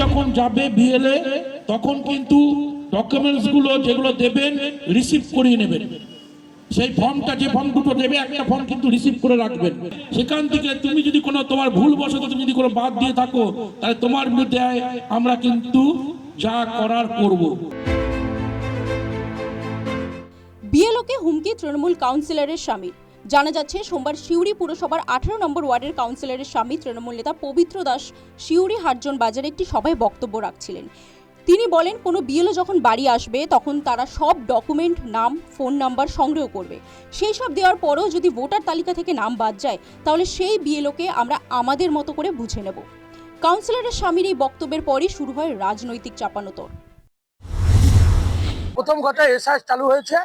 যখন যাবে বিএলএ তখন কিন্তু ডকুমেন্টসগুলো যেগুলো দেবেন রিসিভ করিয়ে নেবেন। সেই ফর্মটা যে ফর্ম দুটো দেবে, একটা ফর্ম কিন্তু রিসিভ করে রাখবেন। সেখান থেকে তুমি যদি কোনো তোমার ভুল বশত তুমি যদি কোনো বাদ দিয়ে থাকো, তাহলে তোমার বিরুদ্ধে আমরা কিন্তু যা করার করব। বিএলওকে হুমকি তৃণমূল কাউন্সিলরের স্বামীর জানা যাচ্ছে, সোমবার সিউড়ি পুরসভার আঠারো নম্বর ওয়ার্ডের কাউন্সিলরের স্বামী তৃণমূল নেতা পবিত্র দাস সিউড়ি হাটজন বাজারে একটি সভায় বক্তব্য রাখছিলেন। তিনি বলেন, কোনো বিএলও যখন বাড়ি আসবে, তখন তারা সব ডকুমেন্ট, নাম, ফোন নাম্বার সংগ্রহ করবে। সেই সব দেওয়ার পরেও যদি ভোটার তালিকা থেকে নাম বাদ যায়, তাহলে সেই বিএলওকে আমরা আমাদের মতো করে বুঝে নেব। কাউন্সিলরের স্বামীর এই বক্তব্যের পরই শুরু হয় রাজনৈতিক চাপানোতর। প্রথম কথা এসআই চালু হয়েছে।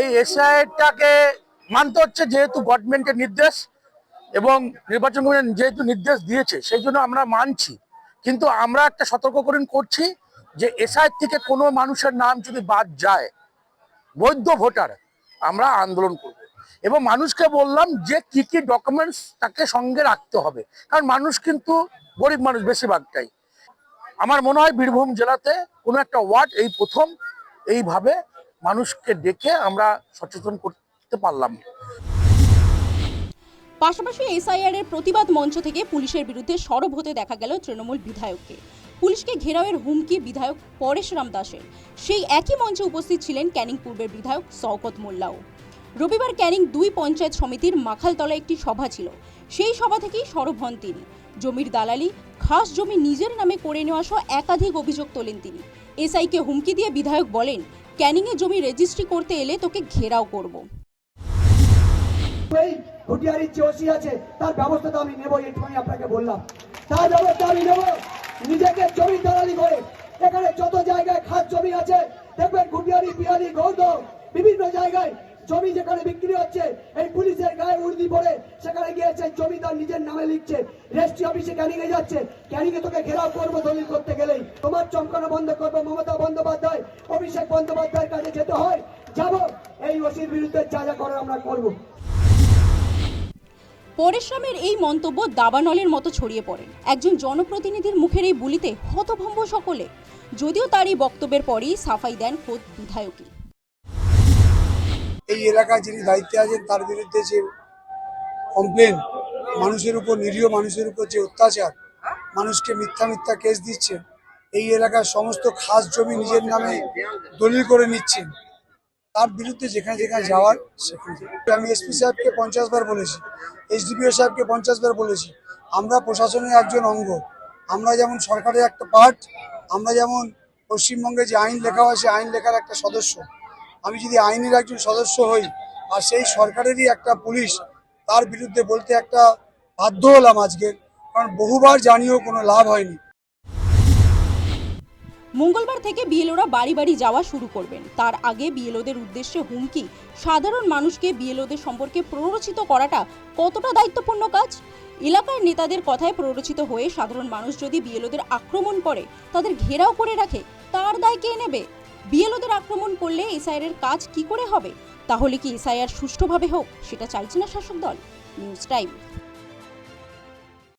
এই এসআইটাকে মানতে হচ্ছে যেহেতু গভর্নমেন্টের নির্দেশ এবং নির্বাচন কমিশন যেহেতু নির্দেশ দিয়েছে, সেই জন্য আমরা মানছি। কিন্তু আমরা একটা সতর্ককরণ করছি যে এসআই থেকে কোনো মানুষের নাম যদি বাদ যায়, বৈধ ভোটার, আমরা আন্দোলন করব। এবং মানুষকে বললাম যে কি কি ডকুমেন্টস তাকে সঙ্গে রাখতে হবে, কারণ মানুষ কিন্তু গরিব মানুষ বেশিরভাগটাই। আমার মনে হয় বীরভূম জেলাতে কোনো একটা ওয়ার্ড এই প্রথম, এইভাবে মানুষকে ডেকে আমরা সচেতন করতে পারলাম। পাশাপাশি এসআইআর এর প্রতিবাদ মঞ্চ থেকে পুলিশের বিরুদ্ধে সরব হতে দেখা গেল তৃণমূল বিধায়ককে। পুলিশকে ঘেরাওয়ের হুমকি বিধায়ক পরেশরাম দাসের। সেই একই মঞ্চে উপস্থিত ছিলেন ক্যানিং পূর্বের বিধায়ক শওকত মোল্লাও। রবিবার ক্যানিং দুই পঞ্চায়েত সমিতির মাখালতলা একটি সভা ছিল। সেই সভা থেকেই সরব হন তিনি। জমির দালালি, খাস জমি নিজের নামে করে নেওয়া সহ একাধিক অভিযোগ তোলেন তিনি। এসআইকে হুমকি দিয়ে বিধায়ক বলেন, ক্যানিংয়ে জমি রেজিস্ট্রি করতে এলে তোকে ঘেরাও করব। এই ঘটিয়ারির যে ওসি আছে, তার ব্যবস্থা তো আমি নেব এইটুকুনি আপনাকে বললাম। তার ব্যবস্থা আমি নেব। নিজেকে জমি দালালি করে, এখানে যত জায়গায় খাস জমি আছে, দেখবেন ঘুটিয়ারি বিহারি গৌদ বিভিন্ন জায়গায় জমি যেখানে বিক্রি হচ্ছে, এই পুলিশের গায়ে উর্দি পড়ে সেখানে গিয়েছে জমি তার নিজের নামে লিখছে, রেজিস্ট্রি অফিসে ক্যানিং যাচ্ছে, ক্যানিং তোকে ঘেরাও করব দলিল করতে গেলেই। তোমার চমকানো বন্ধ করব, মমতা বন্দ্যোপাধ্যায়, অভিষেক বন্দ্যোপাধ্যায়ের কাছে যেতে হয়, যাব, এই ওসির বিরুদ্ধে যা যা করার আমরা করব। পরেশরামের এই মন্তব্য দাবানলের মতো ছড়িয়ে পড়ে। একজন জনপ্রতিনিধির মুখের এই বুলিতে হতভম্ব সকলে। যদিও তার এই বক্তব্যের পরেই সাফাই দেন খোদ বিধায়কই। এই এলাকায় যিনি দায়িত্বে আছেন, তার বিরুদ্ধে যে কমপ্লেন মানুষের উপর, নিরীহ মানুষের উপর যে অত্যাচার, মানুষকে মিথ্যা মিথ্যা কেস দিচ্ছে, এই এলাকার সমস্ত খাস জমি নিজের নামে দলিল করে নিচ্ছেন। তার বিরুদ্ধে যেখানে যেখানে যাওয়ার, সেখানে। আমি এসপি সাহেবকে পঞ্চাশ বার বলেছি এসডিপিও সাহেবকে পঞ্চাশ বার বলেছি, আমরা প্রশাসনের একজন অঙ্গ। আমরা যেমন সরকারের একটা পার্ট, আমরা যেমন পশ্চিমবঙ্গে যে আইন লেখা হয়, সেই আইন লেখার একটা সদস্য। আমি যদি আইনের একজন সদস্য হই, আর সেই সরকারেরই একটা পুলিশ, তার বিরুদ্ধে বলতে একটা বাধ্য হলাম আজকে, কারণ বহুবার জানিয়েও কোনো লাভ হয়নি। মঙ্গলবার থেকে বিএলওরা বাড়ি বাড়ি যাওয়া শুরু করবেন। তার আগে বিএলওদের উদ্দেশ্যে হুমকি। সাধারণ মানুষকে বিএলওদের সম্পর্কে প্ররোচিত করাটা কতটা দায়িত্বপূর্ণ কাজ? এলাকার নেতাদের কথায় প্ররোচিত হয়ে সাধারণ মানুষ যদি বিএলওদের আক্রমণ করে, তাদের ঘেরাও করে রাখে, তার দায় কে নেবে? বিএলওদের আক্রমণ করলে এসআইআর কাজ কি করে হবে? তাহলে কি এসআইআর সুষ্ঠুভাবে হোক, সেটা চাইছে না শাসক দল। News time.